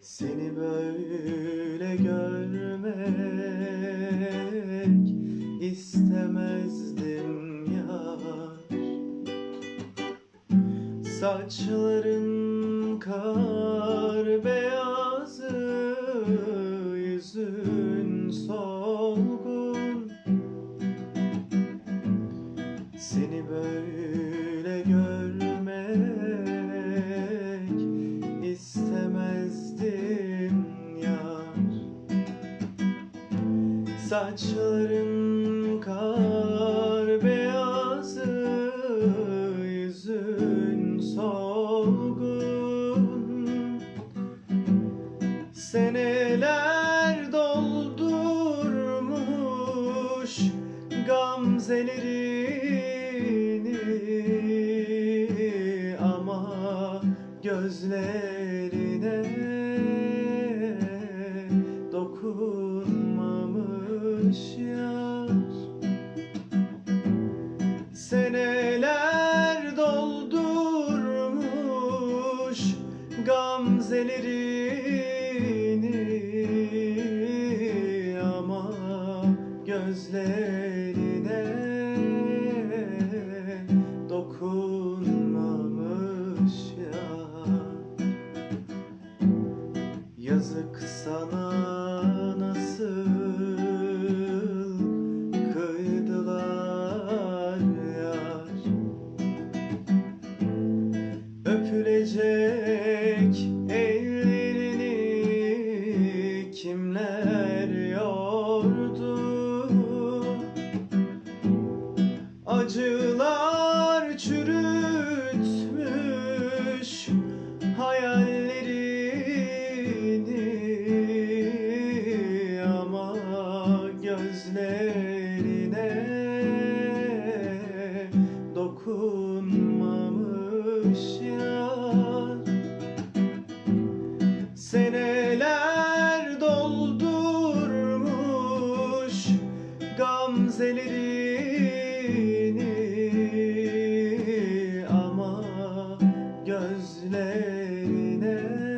Seni böyle görmek istemezdim ya Saçların kar beyazı Yüzün solgun. Seni böyle görmek Saçların kar beyazı Yüzün solgun. Seneler doldurmuş gamzelerini Ama gözlerine dokunmamış yar Seneler doldurmuş gamzelerini Ama gözlerine dokunmamış ya Yazık sana Acılar çürütmüş hayallerini. Ama gözlerine dokunmamış yar. Seneler doldurmuş gamzelerini ellerine